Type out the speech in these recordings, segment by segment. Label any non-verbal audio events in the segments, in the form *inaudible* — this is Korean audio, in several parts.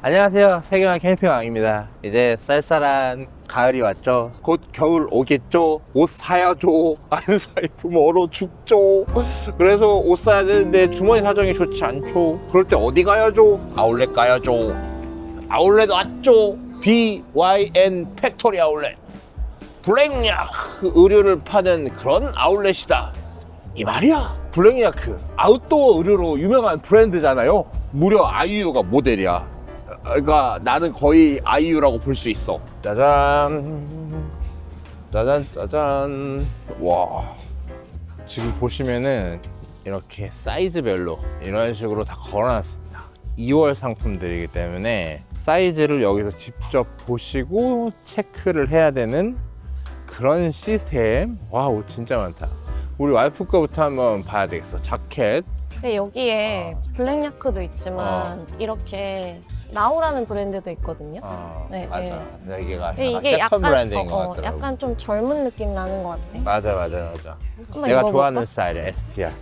안녕하세요. 세경아 캠핑왕입니다. 이제 쌀쌀한 가을이 왔죠. 곧 겨울 오겠죠. 옷 사야죠. 안 사입으면 얼어 죽죠. 그래서 옷 사야 되는데 주머니 사정이 좋지 않죠. 그럴 때 어디 가야죠? 아울렛 가야죠. 아울렛 왔죠. BYN 팩토리 아울렛. 블랙야크 의류를 파는 그런 아울렛이다. 이 말이야. 블랙야크 아웃도어 의류로 유명한 브랜드잖아요. 무려 아이유가 모델이야. 그러니까 나는 거의 아이유라고 볼 수 있어. 짜잔. 짜잔 짜잔. 와. 지금 보시면은 이렇게 사이즈별로 이런 식으로 다 걸어놨습니다. 2월 상품들이기 때문에 사이즈를 여기서 직접 보시고 체크를 해야 되는 그런 시스템. 와, 옷 진짜 많다. 우리 와이프 거부터 한번 봐야 되겠어. 자켓. 근데 여기에 블랙 야크도 있지만 이렇게 나우라는 브랜드도 있거든요. 어, 네, 맞아. 여기가 근데 약간 이게 세컨 약간 브랜드인 어, 것 어, 같더라고. 약간 좀 젊은 느낌 나는 것 같아. 맞아, 맞아, 맞아. 한번 내가 입어볼까? 좋아하는 스타일이야, STR.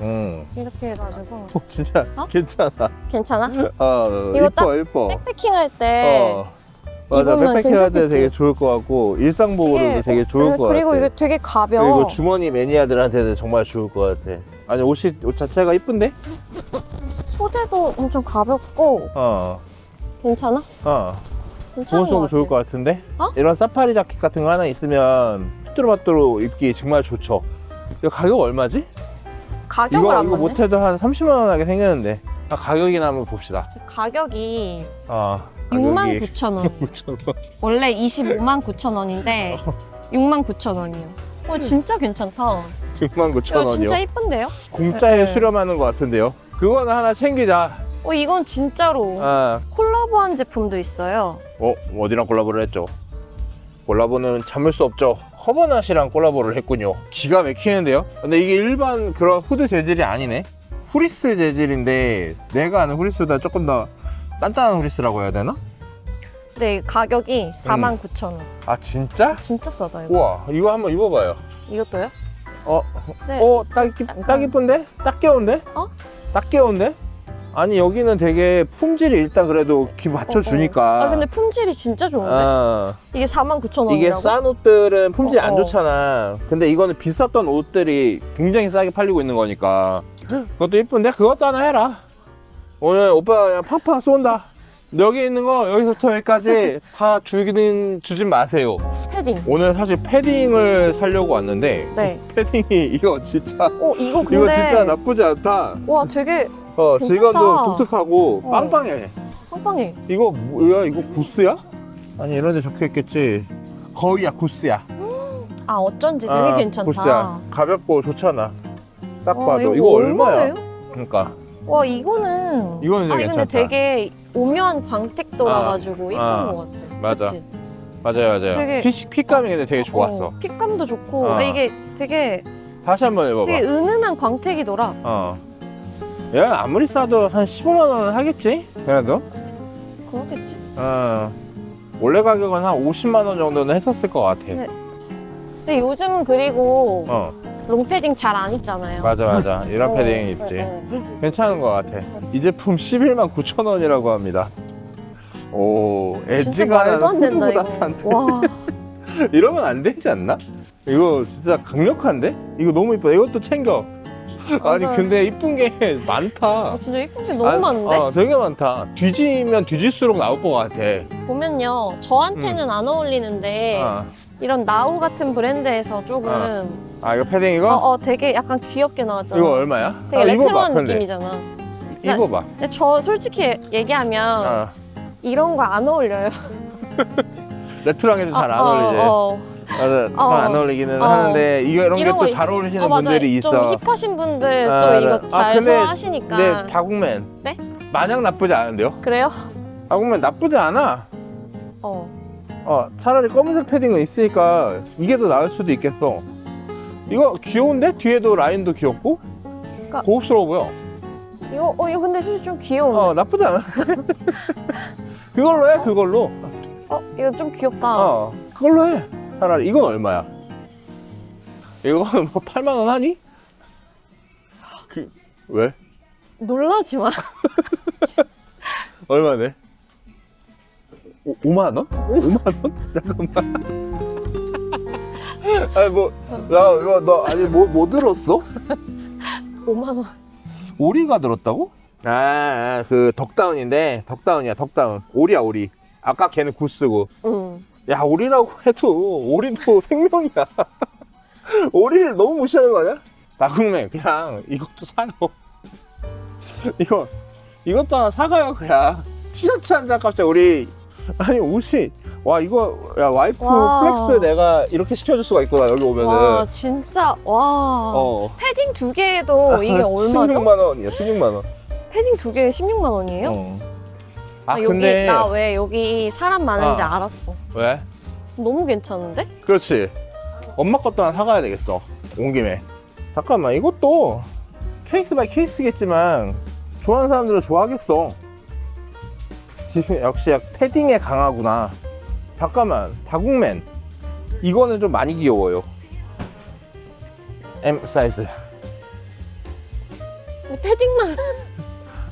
음. 이렇게 해가지고 어, 진짜 어? 괜찮아. 괜찮아? *laughs* 어, 이거 이뻐, 이뻐. 백패킹 할 때 어. 맞아, 입으면 백패킹 할 때 괜찮겠지? 되게 좋을 것 같고 일상복으로도 이게- 되게 좋을 어, 것 그리고 같아. 이게 되게 가벼워. 그리고 주머니 매니아들한테는 정말 좋을 것 같아. 아니 옷이 옷 자체가 이쁜데? 소재도 엄청 가볍고 어, 괜찮아? 어. 괜찮은 것 보온성도 같아. 좋을 것 같은데? 어? 이런 사파리 자켓 같은 거 하나 있으면 뚜루마뚜루 입기 정말 좋죠. 이거 가격 얼마지? 가격을 이거 안 이거 봤네. 못해도 한 30만 원 하게 생겼는데. 아, 가격이나 한번 봅시다. 제 가격이 아, 6만 9천 원. 9천 원. 원래 25만 9천 원인데 6만 9천 원이요. 어 진짜 괜찮다. 6만 9천 이거 원이요. 진짜 이쁜데요? 공짜에 네. 수렴하는 것 같은데요. 그거는 하나 챙기자. 어 이건 진짜로 아, 콜라보한 제품도 있어요. 어, 어디랑 콜라보를 했죠? 콜라보는 참을 수 없죠. 커버낫이랑 콜라보를 했군요. 기가 막히는데요? 근데 이게 일반 그런 후드 재질이 아니네. 후리스 재질인데 내가 아는 후리스보다 조금 더 단단한 후리스라고 해야 되나? 근데 가격이 4만 9천 원. 아 진짜? 진짜 싸다 이거. 우와 이거 한번 입어봐요. 이것도요? 어, 네. 어, 딱, 이- 딱 이쁜데? 딱 귀여운데? 어? 딱 귀여운데? 아니 여기는 되게 품질이 일단 그래도 기 맞춰주니까. 아 근데 품질이 진짜 좋은데? 어. 이게 4만 9천 원이라고? 이게 싼 옷들은 품질이 어, 안 어. 좋잖아. 근데 이거는 비쌌던 옷들이 굉장히 싸게 팔리고 있는 거니까. 그것도 이쁜데 그것도 하나 해라. 오늘 오빠가 그냥 팍팍 쏜다. 여기 있는 거 여기서부터 여기까지 *laughs* 다 주긴 주진 마세요. 패딩. 오늘 사실 패딩을 사려고 왔는데 네. *laughs* 패딩이 이거 진짜 어 이거 근데 이거 진짜 나쁘지 않다. 와 되게 어 괜찮다. 질감도 독특하고 어. 빵빵해. 빵빵해. 이거 뭐야? 이거 구스야? 아니 이런 데 적혀 있겠지. 거의야 구스야. 아 어쩐지 되게 아, 괜찮다. 구스야. 가볍고 좋잖아. 딱 와, 봐도 이거 얼마야? 얼마예요? 그러니까 와 이거는 이거는 아니 괜찮다. 근데 되게 오묘한 광택 돌아가지고 예쁜 아, 것 같아. 맞아. 그치? 맞아요, 맞아요. 되게- 핏, 핏감이 근데 되게 좋았어. 어, 핏감도 좋고 아. 이게 되게 다시 한번 입어봐. 되게 은은한 광택이 돌아. 어. 야 아무리 싸도 한 15만 원은 하겠지? 그래도. 그렇겠지? 어. 원래 가격은 한 50만 원 정도는 했었을 것 같아. 네. 근데 요즘은 그리고 어, 롱패딩 잘 안 입잖아요. 맞아, 맞아. *laughs* 이런 어, 패딩 입지. 네, 네. 괜찮은 것 같아. 이 제품 11만 9천 원이라고 합니다. 오, 진짜 엣지가 말도 안 된다 이거. 와 *laughs* 이러면 안 되지 않나? 이거 진짜 강력한데? 이거 너무 이뻐. 이것도 챙겨. *laughs* 아니 근데 이쁜 게 *laughs* 많다. 아, 진짜 이쁜 게 너무 아, 많은데? 어, 되게 많다. 뒤지면 뒤질수록 나올 것 같아. 보면요 저한테는 안 어울리는데 음. 어. 이런 나우 같은 브랜드에서 조금 아 이거 패딩 이거? 어, 어, 되게 약간 귀엽게 나왔잖아. 이거 얼마야? 되게 아, 레트로한 근데. 느낌이잖아. 입어봐. 근데 저 솔직히 얘기하면 어. 이런 거 안 어울려요. *laughs* 레트로한 게잘안 어, 어, 어울리지. 어. 맞아, 어. 안 어울리기는 어. 하는데 이거 이런 게 이런 또 거 잘 어울리시는 어. 분들이 있어. 좀 힙하신 분들 아, 또 네. 이거 아, 잘 근데- 소화하시니까. 네, 다국맨. 네? 마냥 나쁘지 않은데요? 그래요? 다국맨 나쁘지 않아. 어. 어, 차라리 검은색 패딩은 있으니까 이게 더 나을 수도 있겠어. 이거 귀여운데? 뒤에도 라인도 귀엽고? 그러니까- 고급스러워 보여. 이거 어 이거 근데 솔직히 좀 귀여운데. 어, 나쁘지 않아. *laughs* 그걸로 해, 그걸로. 어 이거 좀 귀엽다. 어, 그걸로 해. 차라리. 이건 얼마야? 이거는 뭐 8만 원 하니? 그, 왜? 놀라지 마. *laughs* 얼마네? 오, 5만 원? 5만 원? *laughs* 잠깐만. *laughs* 아니 뭐, 나 이거 너 아니 뭐 뭐 들었어? 5만 원. 오리가 들었다고? 아, 아, 그 덕다운인데 덕다운이야 덕다운. 오리야 오리. 아까 걔는 구스고. 응. 야 오리라고 해도 오리도 *laughs* 생명이야. *laughs* 오리를 너무 무시하는 거 아니야? 나국맨 그냥 이것도 사요. *laughs* 이거 이것도 하나 사가요 그냥. 티셔츠 한 장 값에 우리 아니 옷이 와 이거 야 와이프 와. 플렉스 내가 이렇게 시켜줄 수가 있구나 여기 오면은. 와 진짜 와. 어. 패딩 두 개에도 이게 얼마죠? 16만 원이야 16만 원. 패딩 두 개에 16만 원이에요? 어. 아 나 여기 근데 나 왜 여기 사람 많은지 아. 알았어. 왜? 너무 괜찮은데? 그렇지. 엄마 것도 하나 사가야 되겠어. 온 김에. 잠깐만, 이것도 케이스 바이 케이스겠지만, 좋아하는 사람들은 좋아하겠어. 지금 역시 약 패딩에 강하구나. 잠깐만, 다국맨. 이거는 좀 많이 귀여워요. M 사이즈. 근데 패딩만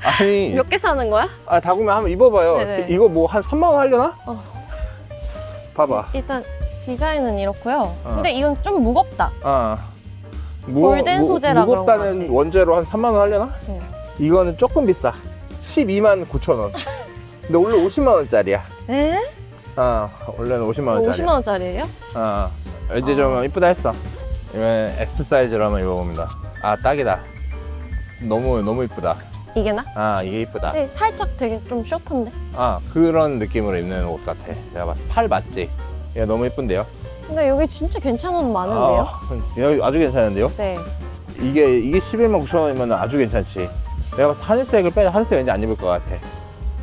아니, 몇 개 사는 거야? 아, 다국맨 한번 입어봐요. 네네. 이거 뭐 한 3만 원 하려나? 어. 봐봐. 일단 디자인은 이렇고요. 어. 근데 이건 좀 무겁다. 아. 골덴 소재라 그런 것 무겁다는 같아. 원재로 한 3만 원 하려나? 네. 이거는 조금 비싸. 12만 9천 원. 근데 원래 50만 원짜리야. 에? 아, 원래는 50만 원짜리. 50만 원짜리예요? 아, 이제 좀 이쁘다 했어. 이번엔 S 사이즈로 한번 입어봅니다. 아, 딱이다. 너무 너무 이쁘다. 이게 나? 아, 이게 이쁘다. 근데 살짝 되게 좀 쇼트인데? 아, 그런 느낌으로 입는 옷 같아. 내가 봤을 때. 팔 맞지? 얘 너무 이쁜데요? 근데 여기 진짜 괜찮은 옷 많은데요? 아, 여기 아주 괜찮은데요? 네. 이게 이게 11만 9천 원이면 아주 괜찮지. 내가 하늘색을 빼 하늘색 왠지 안 입을 것 같아.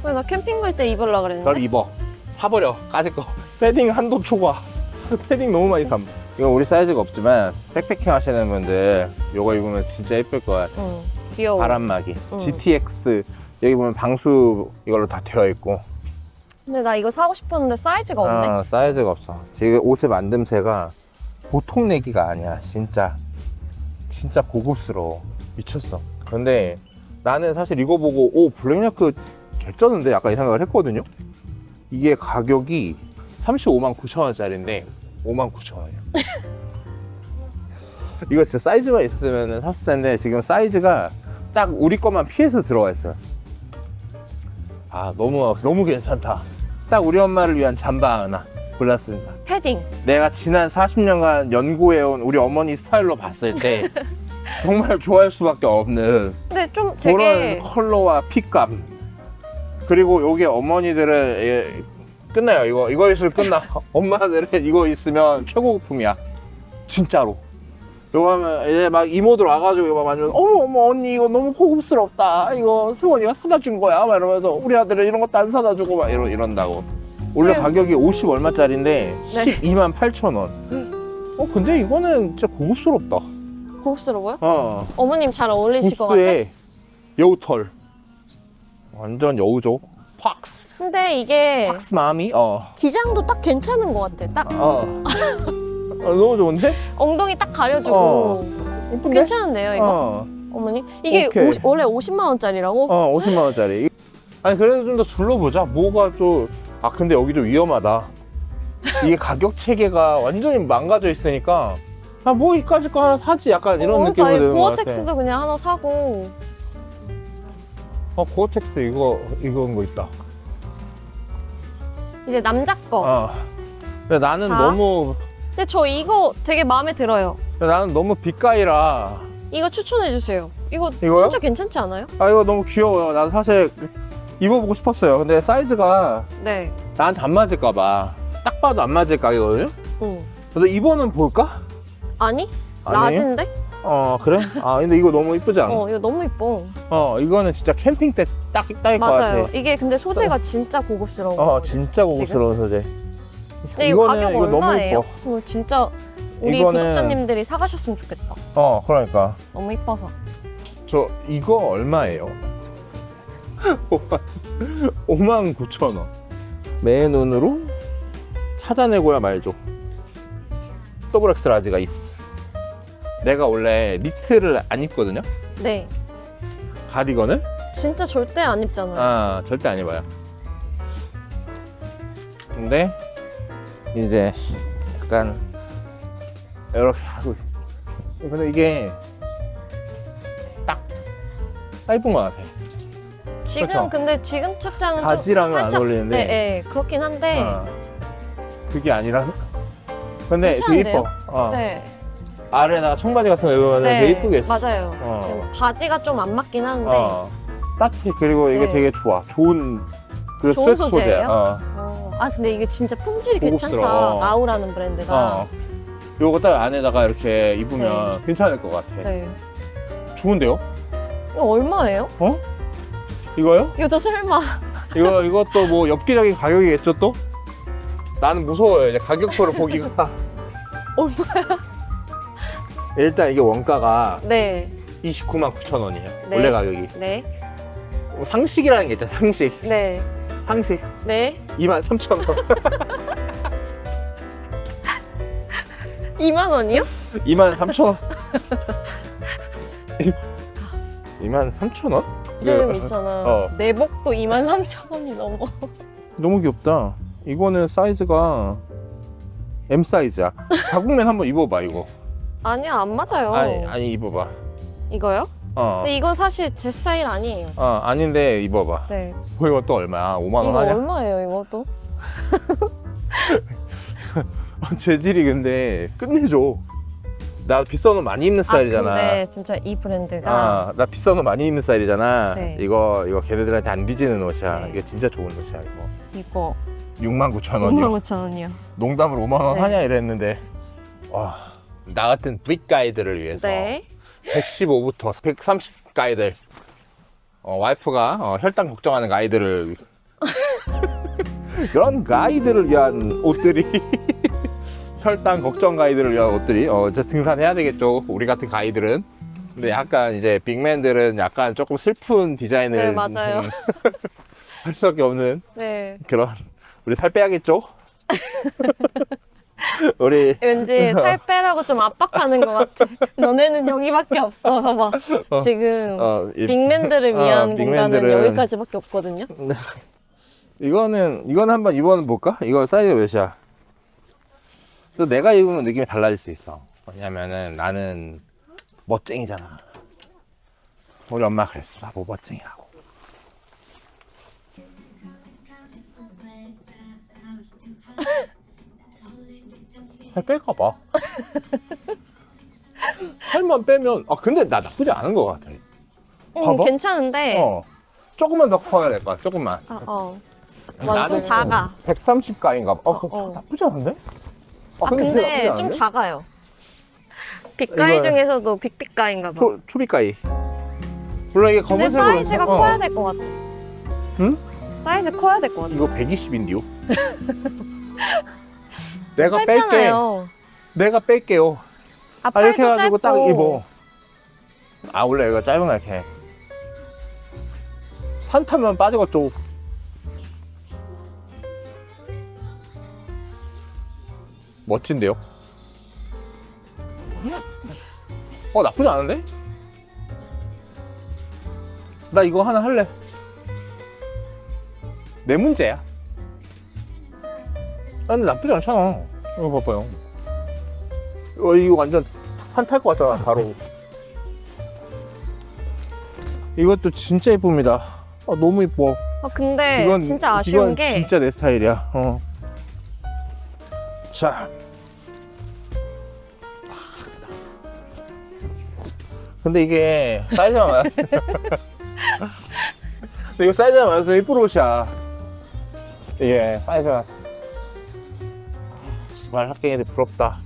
왜 나 캠핑 갈 때 입으려 그랬는데? 그럼 입어. 사버려. 까짓 거. *laughs* 패딩 한도 초과. *laughs* 패딩 너무 많이 삼. 이거 우리 사이즈가 없지만 백패킹 하시는 분들 이거 입으면 진짜 예쁠 것 같아. 응. 귀여워. 바람막이. 응. GTX 여기 보면 방수 이걸로 다 되어 있고. 근데 나 이거 사고 싶었는데 사이즈가 없네. 아, 사이즈가 없어. 지금 옷의 만듦새가 보통 내기가 아니야. 진짜. 진짜 고급스러워. 미쳤어. 근데 나는 사실 이거 보고 오 블랙야크 개쩌는데 약간 이 생각을 했거든요. 이게 가격이 35만 9천 원짜리인데 5만 9천 원이야. *laughs* 이거 진짜 사이즈만 있었으면 샀을 텐데 지금 사이즈가 딱 우리 것만 피해서 들어가 있어요. 아 너무 너무 괜찮다. 딱 우리 엄마를 위한 잠바 하나 골랐습니다. 패딩. 내가 지난 40년간 연구해온 우리 어머니 스타일로 봤을 때 *laughs* 정말 좋아할 수밖에 없는 근데 좀 그런 되게 컬러와 핏감 그리고 요게 어머니들은 예, 끝나요 이거 이거 있으면 끝나 *laughs* 엄마들은 이거 있으면 최고급품이야 진짜로 요거 하면 이제 막 이모들 와가지고 이거 막 만지면 어머 어머 언니 이거 너무 고급스럽다 이거 승원이가 사다 준 거야 막 이러면서 우리 아들은 이런 것도 안 사다 주고 막 이러, 이런다고 원래 네. 가격이 50 얼마짜리인데 네. 12만 8천 원 어, 근데 이거는 진짜 고급스럽다. 고급스러워요? 어, 어머님 잘 어울리실 것 같아. 여우털. 완전 여우죠. 팍스. 근데 이게 팍스 마미? 어. 기장도 딱 괜찮은 것 같아. 딱 어. *laughs* 어, 너무 좋은데? 엉덩이 딱 가려주고 어. 이쁜데? 괜찮은데요 이거? 어. 어머니? 이게 오케이. 50 원래 50만 원짜리라고? 어, 50만 원짜리. 아니 그래도 좀 더 둘러보자. 뭐가 좀. 아 근데 여기 좀 위험하다. 이게 가격 체계가 완전히 망가져 있으니까 아 뭐 이까짓 거 하나 사지 약간 이런 어, 느낌이 나 드는 것 같아. 고어텍스도 그냥 하나 사고 어 고어텍스 이거 이건 거 있다. 이제 남자 거. 어. 근데 나는 자. 너무 근데 저 이거 되게 마음에 들어요. 나는 너무 빛깔이라 이거 추천해 주세요. 이거 이거요? 진짜 괜찮지 않아요? 아 이거 너무 귀여워요. 나도 사실 입어보고 싶었어요. 근데 사이즈가 네. 나한테 안 맞을까봐 딱 봐도 안 맞을 가격이거든요. 응. 근데 입어는 볼까? 아니? 아니에요? 라지인데? 어 그래? 아 근데 이거 너무 이쁘지 않아? 어, 이거 너무 이뻐. 어 이거는 진짜 캠핑 때딱 딱일 것 맞아요. 같아. 이게 근데 소재가 진짜 고급스러운 어 거거든요. 진짜 고급스러운 소재. 근데 이거 가격 이거 너무 얼마예요? 이뻐. 이거 진짜 우리 이거는- 구독자님들이 사가셨으면 좋겠다. 어 그러니까 너무 이뻐서. 저 이거 얼마예요? *laughs* 5만 9천 원. 매 눈으로 찾아내고야 말죠. 더블 엑스 라지가 있어. 내가 원래 니트를 안 입거든요. 네. 가디건을? 진짜 절대 안 입잖아요. 아 절대 안 입어요. 근데 이제 약간 이렇게 하고 있- 근데 이게 딱 짧은 것 같아. 지금 그렇죠. 근데 지금 착장은 좀 바지랑은 안 살짝- 어울리는데 네, 네, 그렇긴 한데. 어, 그게 아니라 근데 되게 괜찮은데요? 이뻐. 어. 네. 아래다가 청바지 같은 거 입으면 네, 되게 이쁘게 했어. 맞아요. 어. 지금 바지가 좀 안 맞긴 하는데. 어. 따뜻해. 그리고 이게 네. 되게 좋아. 좋은 그 좋은 스웨트 소재예요? 소재야. 어. 어. 아 근데 이게 진짜 품질이 고급스러워. 괜찮다. 나우라는 브랜드가. 어. 요거 딱 안에다가 이렇게 입으면 괜찮을 것 같아. 네. 좋은데요? 이거 얼마예요? 이거요? 이것도 설마. 이거 이것도 뭐 엽기적인 가격이겠죠 또? 나는 무서워요 이제 가격표를 *laughs* 보기가. 얼마야? 일단 이게 원가가 네. 29만 9천 원이에요. 네. 원래 가격이. 네. 뭐 상식이라는 게 있잖아. 상식. 네. 상식. 네. 2만 3천 원. *laughs* 2만 원이요? 2만 3천 원. *laughs* 2만 3천 원? 지금 있잖아. 어. 내복도 2만 3천 원이 넘어. 너무 귀엽다. 이거는 사이즈가 M 사이즈야. *laughs* 자국면 한번 입어봐 이거. 아니야 안 맞아요. 아니 아니 입어봐. 이거요? 어. 근데 이건 사실 제 스타일 아니에요. 어 아닌데 입어봐. 네. 뭐 이거 또 얼마야? 5만 원 이거 하냐? 얼마예요 이것도? *laughs* 재질이 근데 끝내줘. 나 비싼 옷 많이 입는 스타일이잖아. 아, 근데 진짜 이 브랜드가 아, 나 비싼 옷 많이 입는 스타일이잖아. 네. 이거 이거 걔네들한테 안 뒤지는 옷이야. 네. 이게 진짜 좋은 옷이야 이거. 이거 6만 9천 원이요. 5만 5천 원이요. 농담으로 5만 원 네. 하냐 이랬는데 와. 나 같은 브릭 가이드를 위해서 네. 115부터 130 가이드 어, 와이프가 어, 혈당 걱정하는 가이드를 *laughs* 그런 가이드를 위한 옷들이. *laughs* 혈당 걱정 가이드를 위한 옷들이 어, 이제 등산해야 되겠죠. 우리 같은 가이들은. 근데 약간 이제 빅맨들은 약간 조금 슬픈 디자인을 네, 맞아요. *laughs* 할 수밖에 없는 네. 그런 우리 살 빼야겠죠 우리 왠지 *laughs* 살 빼라고 좀 압박하는 것 같아. 너네는 여기밖에 없어. 봐봐. 지금 어, 이- 빅맨들을 어, 위한 공간은 빅맨들은- 여기까지밖에 없거든요. *laughs* 이거는 이거는 한번 입어는 볼까? 이거 사이즈가 몇이야? 또 내가 입으면 느낌이 달라질 수 있어. 왜냐면은 나는 멋쟁이잖아. 우리 엄마 그랬어. 나뭐 멋쟁이라고. *laughs* 살 뺄까 봐. 살만 빼면 아 근데 나 나쁘지 않은 것 같아. 응, 봐봐. 괜찮은데. 어. 조금만 더 커야 될 거야. 조금만. 아, 어. 완전 작아. 130가인가 봐. 어, 어, 그거 어. 나쁘지 않은데? 아, 나쁘지 근데 좀? 작아요. 빅가이 이거- 중에서도 빅빅가인가 봐. 초, 초비가이. 물론 이게 근데 검은색으로. 사이즈가 어. 커야 될 것 같아. 응? 사이즈 커야 될 것 같아. 이거 120인데요? *laughs* 내가 뺄게. 짧잖아요. 내가 뺄게요. 아, 아, 팔도 이렇게 해가지고 딱 짧고. 입어. 아, 원래 이거 짧은 거 이렇게. 산 타면 빠지겠죠. 멋진데요? 어, 나쁘지 않은데? 나 이거 하나 할래. 내 문제야. 아, 근데 나쁘지 않잖아. 이거 봐봐요. 어, 이거 완전 산탈 것 같잖아, 바로. 이것도 진짜 예쁩니다. 아, 너무 예뻐. 아, 근데 진짜 아쉬운 이건 게 진짜 내 스타일이야. 어. 자. 근데 이게 사이즈가 많아. *laughs* 근데 이거 사이즈가 많아서 예쁜 옷이야. 이게 사이즈가. 정말 학생애들 부럽다.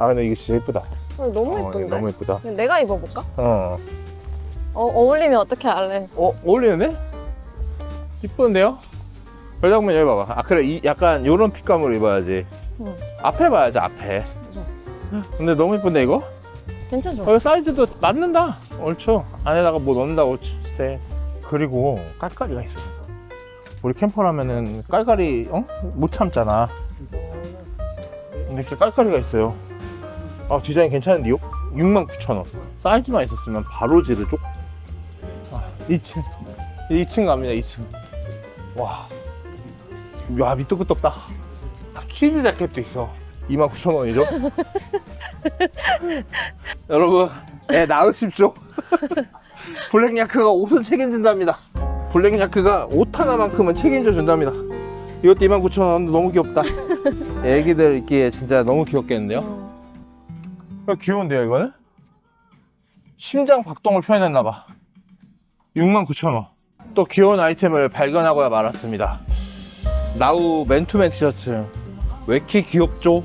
아 근데 이게 진짜 예쁘다. 어, 너무 어, 예쁜데. 너무 예쁘다. 그냥 내가 입어볼까? 어. 어, 어울리면 어떻게 할래? 어, 어울리는데? 이쁘는데요? 별장면 여기 봐봐. 아, 그래. 이 약간 요런 핏감으로 입어야지. 응. 앞에 봐야지, 앞에. 근데 너무 이쁜데, 이거? 괜찮죠? 어, 사이즈도 맞는다. 옳죠. 안에다가 뭐 넣는다고 칠 때. 그리고 깔깔이가 있어. 우리 캠퍼라면은 깔깔이, 어? 못 참잖아. 근데 이렇게 깔깔이가 있어요. 아, 디자인 괜찮은데요? 69,000원. 사이즈만 있었으면 바로 지르죠? 아, 2층. 2층 갑니다 2층. 와, 야 밑도 끝도 없다. 아, 키즈 자켓도 있어. 29,000원이죠? *laughs* 여러분 애 낳으십시오. *laughs* 블랙야크가 옷은 책임진답니다. 블랙야크가 옷 하나만큼은 책임져 준답니다 이것도 29,000원. 너무 귀엽다. *laughs* 애기들 입기에 진짜 너무 귀엽겠는데요? 야, 귀여운데요 이거는? 심장 박동을 표현했나봐. 69,000원. 또 귀여운 아이템을 발견하고야 말았습니다. 나우 맨투맨 티셔츠. 왜 이렇게 귀엽죠?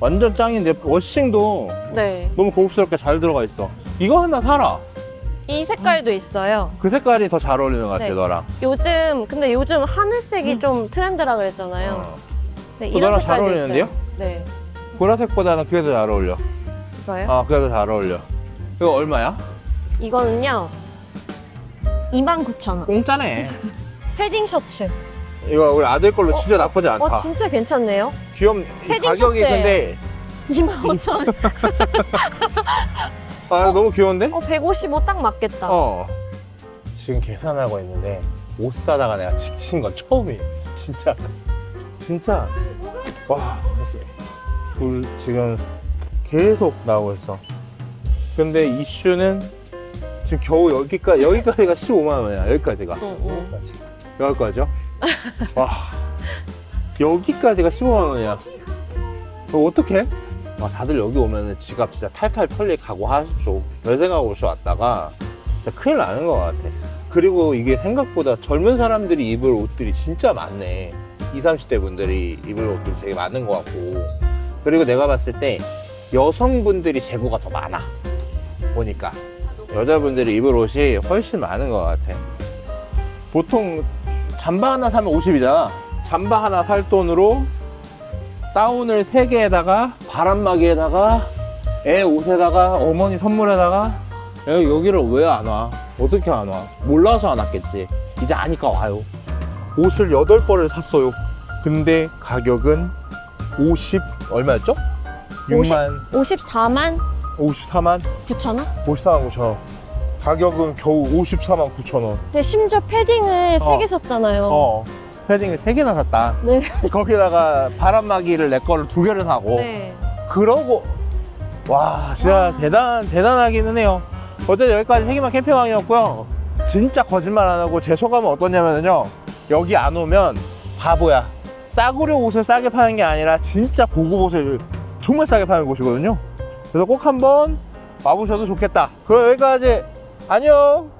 완전 짱인데 워싱도 네. 너무 고급스럽게 잘 들어가 있어. 이거 하나 사라 이 색깔도 있어요. 그 색깔이 더 잘 어울리는 것 같아 네. 너랑 요즘 근데 요즘 하늘색이 좀 트렌드라 그랬잖아요. 어. 네, 그 이런 너랑 잘 색깔도 어울리는데요? 있어요. 네. 보라색보다는 그게 더 잘 어울려 이거요? 아 그게 더 잘 어울려 이거 얼마야? 이거는요. 29,000원. 공짜네 패딩 셔츠. 이거 우리 아들 걸로 진짜 나쁘지 않다 어, 진짜 괜찮네요. 귀엽 패딩 가격이 셔츠예요. 근데 25,000원. *laughs* 아 너무 귀여운데? 어, 155 딱 맞겠다. 어. 지금 계산하고 있는데 옷 사다가 내가 지친 건 처음이에요. 진짜. 진짜. 와. 우리 지금 계속 나오고 있어. 근데 이슈는 지금 겨우 여기까지, 여기까지가 15만 원이야. 여기까지가. 응, 응. 여기까지. 여기까지요? 와. 여기까지가 15만 원이야. 그럼 어떡해? 와, 다들 여기 오면은 지갑 진짜 탈탈 털릴 각오하십시오. 별 생각하고 왔다가 진짜 큰일 나는 것 같아. 그리고 이게 생각보다 젊은 사람들이 입을 옷들이 진짜 많네. 20, 30대 분들이 입을 옷들이 되게 많은 것 같고. 그리고 내가 봤을 때 여성분들이 재고가 더 많아. 보니까. 여자분들이 입을 옷이 훨씬 많은 것 같아. 보통 잠바 하나 사면 50이잖아. 잠바 하나 살 돈으로 다운을 3개에다가 바람막이에다가 애 옷에다가 어머니 선물에다가 야, 여기를 왜 안 와? 어떻게 안 와? 몰라서 안 왔겠지. 이제 아니까 와요. 옷을 8벌을 샀어요. 근데 가격은 50 얼마였죠? 6만 54만 54만 9,000원? 54만 9천 원. 가격은 겨우 54만 9천 원. 근데 심지어 패딩을 세 어. 개 샀잖아요. 어. 패딩을 3개나 샀다. 네. 거기다가 바람막이를 내 거를 두 개를 사고 네. 그러고 와 진짜 대단 대단하기는 해요. 어쨌든 여기까지 세기만 캠핑왕이었고요. 진짜 거짓말 안 하고 제 소감은 어떠냐면요. 여기 안 오면 바보야. 싸구려 옷을 싸게 파는 게 아니라 진짜 고급 옷을 정말 싸게 파는 곳이거든요. 그래서 꼭 한번 와보셔도 좋겠다. 그럼 여기까지 안녕.